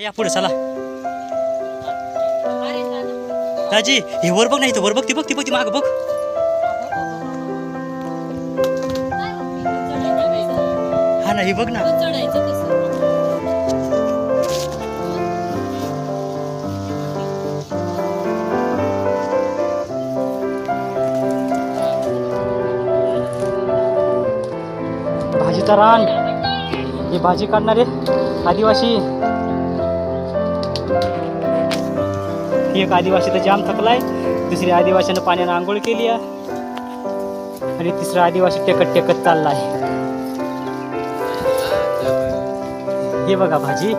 या पुढे चला. दाजी हे वर बघ नाही तर वर बघ ती बघ ती बघ ती माग बघ. हा ना हे बघ ना. भाजीचा रान. हे भाजी काढणारे आदिवासी. ही एक आदिवासी तर जाम थकलाय दुसरी आदिवासीनं पाण्यानं आंघोळ केली आहे. आणि तिसरा आदिवासी टेकत टेकत चाललाय हे बघा भाजी.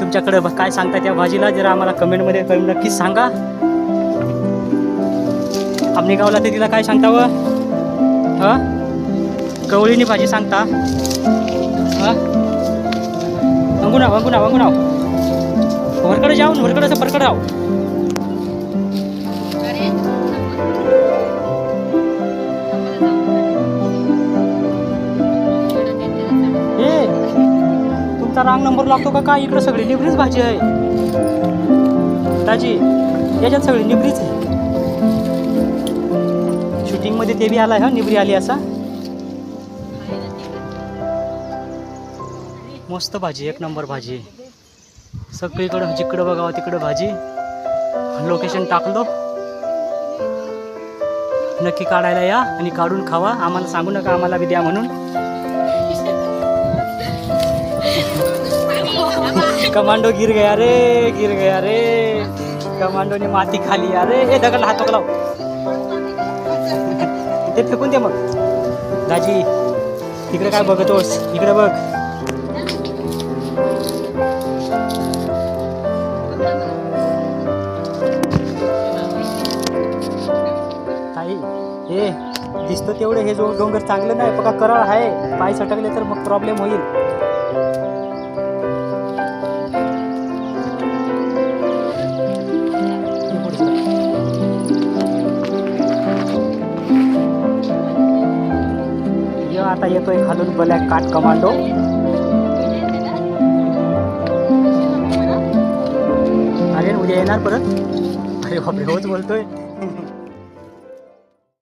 तुमच्याकडे काय सांगता त्या भाजीला. जरा आम्हाला कमेंटमध्ये करून नक्कीच सांगा. आमने गावला ते तिला काय सांगता व ह? कवळीनी भाजी सांगता. हा? ना वंगुना ना वरकडे जाऊन वरकडे असं परकडे जाऊ. हे तुमचा रांग नंबर लागतो का? काय इकडे सगळी निबरीच भाजी आहे. ताजी याच्यात सगळी निबरीच आहे. शूटिंगमध्ये ते बी आला हा? निबरी आली असा. मस्त भाजी एक नंबर भाजी. सगळीकडं जिकडं बघावं तिकडं भाजी. लोकेशन टाकलो. नक्की काढायला या आणि काढून खावा. आम्हाला सांगू नका आम्हाला बी द्या म्हणून. कमांडो गिर गया रे गिर गया रे. कमांडोने माती खाली अरे हे दगड हात पकडाव ते फेकून दे मग. दाजी इकडे काय बघतोस? इकडे बघ. हे दिसतं तेवढं हे जो डोंगर चांगलं नाही बघा करळ आहे. पाय सटकले तर मग प्रॉब्लेम होईल. ये आता येतोय खालून बलॅक काट कमांडो अरे उद्या येणार परत? अरे बापरे होच बोलतोय.